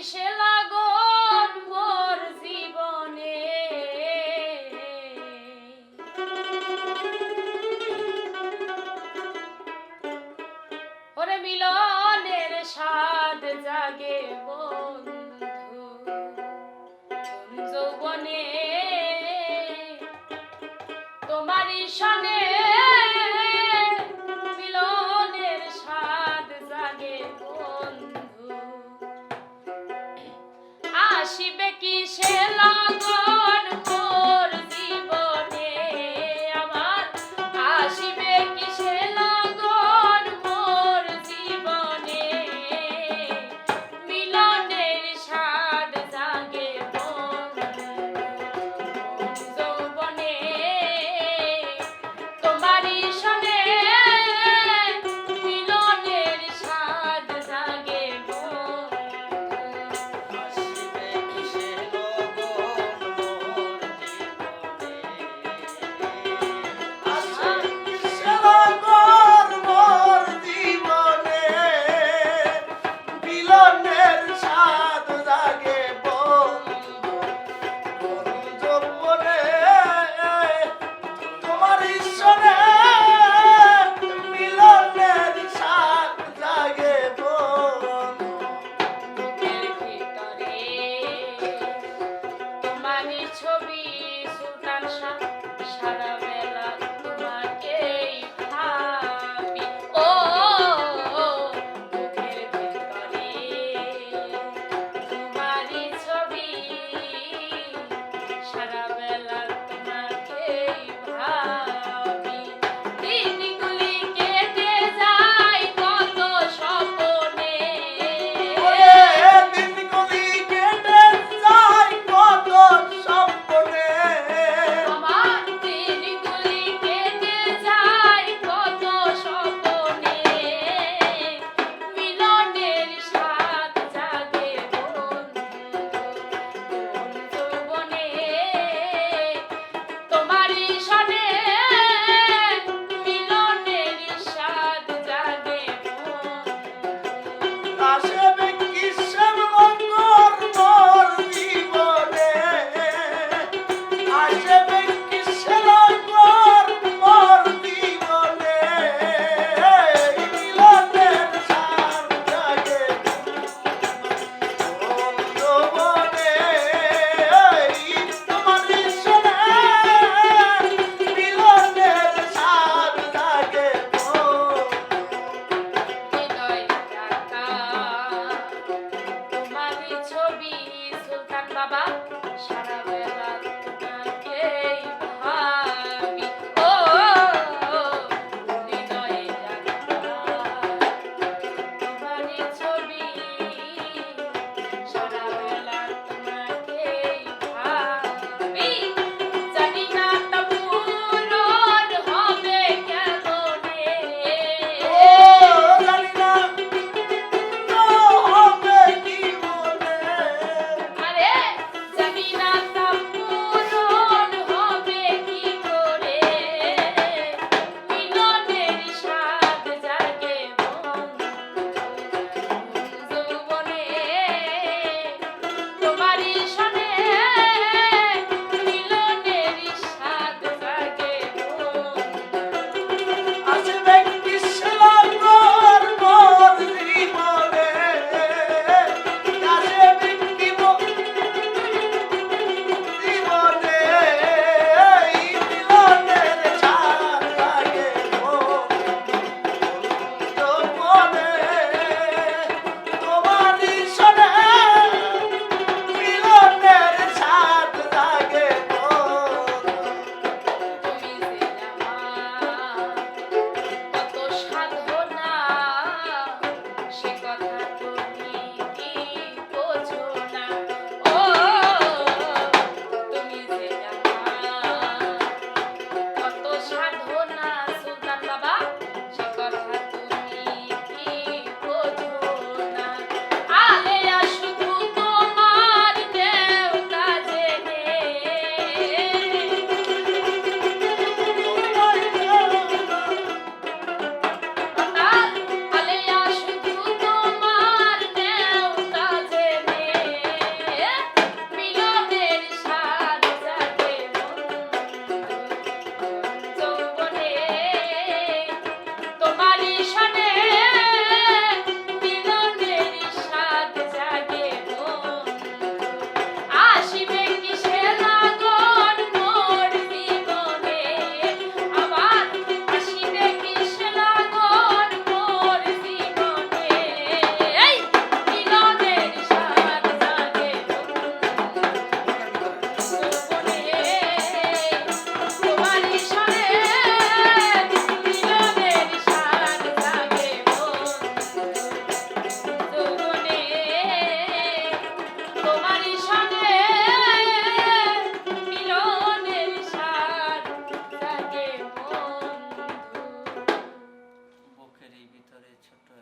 কিসে লাগন মোর জীবনে? ওরে মিলনের স্বাদ জাগে বন্ধু যৌবনে? তোমারই সনে can Thank you.